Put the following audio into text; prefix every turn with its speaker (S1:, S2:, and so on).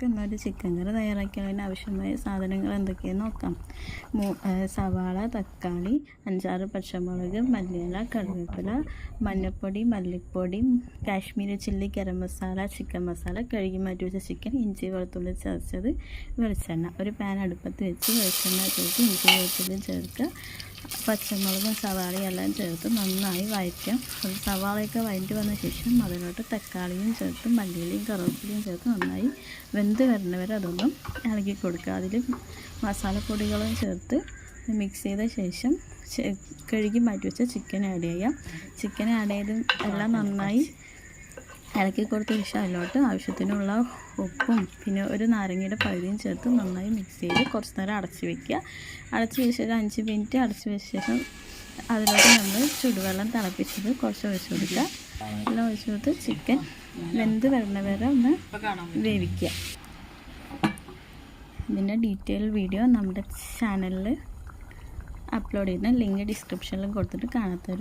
S1: നമുക്ക് ഒരു ചിക്കൻ കറി തയ്യാറാക്കുന്നതിന് ആവശ്യമായ സാധനങ്ങൾ എന്തൊക്കെയെന്ന് നോക്കാം. സവാള തക്കാളി അഞ്ചാറ് പച്ചമുളക് മല്ലിയില കറിവേപ്പില മഞ്ഞൾപ്പൊടി മല്ലിപ്പൊടി കാശ്മീരി ചില്ലി ഗരം മസാല ചിക്കൻ മസാല കഴുകി മാറ്റി വെച്ച ചിക്കൻ ഇഞ്ചി വെളുത്തുള്ളി ചതച്ചത് വെളിച്ചെണ്ണ. ഒരു പാൻ അടുപ്പത്ത് വെച്ച് വെളിച്ചെണ്ണ ചേർത്ത് ഇഞ്ചി വെളുത്തുള്ളി ചേർക്കുക. പച്ചമുളകും സവാളയും എല്ലാം ചേർത്ത് നന്നായി വഴറ്റുക അത് സവാളയൊക്കെ വഴറ്റി വന്ന ശേഷം അതിലോട്ട് തക്കാളിയും ചേർത്ത് മല്ലിയിലയും കറിവേപ്പിലയും ചേർത്ത് നന്നായി വെന്ത് വരുന്നവരെ അതൊന്നും ഇളകി കൊടുക്കുക. അതിൽ മസാലപ്പൊടികളും ചേർത്ത് മിക്സ് ചെയ്ത ശേഷം കഴുകി മാറ്റി വെച്ച ചിക്കൻ ആഡ് ചെയ്യാം. ചിക്കൻ ആഡ് ചെയ്ത് എല്ലാം നന്നായി ഇളക്കി കൊടുത്ത ശേഷം അതിലോട്ട് ആവശ്യത്തിനുള്ള ഉപ്പും പിന്നെ ഒരു നാരങ്ങയുടെ പകുതിയും ചേർത്ത് നന്നായി മിക്സ് ചെയ്ത് കുറച്ച് നേരം അടച്ച് വെക്കുക. അടച്ച് വെച്ച ഒരു അഞ്ച് മിനിറ്റ് അടച്ച് വെച്ച ശേഷം അതിലോട്ട് നമ്മൾ ചുടുവെള്ളം തിളപ്പിച്ചത് കുറച്ച് ഒഴിച്ചു കൊടുക്കുക. എല്ലാം ഒഴിച്ചു കൊടുത്ത് ചിക്കൻ വെന്ത് വരുന്ന വരെ ഒന്ന് വേവിക്കുക. ഇതിന്റെ ഡീറ്റെയിൽ വീഡിയോ നമ്മുടെ ചാനലിൽ അപ്ലോഡ് ചെയ്യുന്ന ലിങ്ക് ഡിസ്ക്രിപ്ഷനിൽ കൊടുത്തിട്ട് കാണാത്തവർ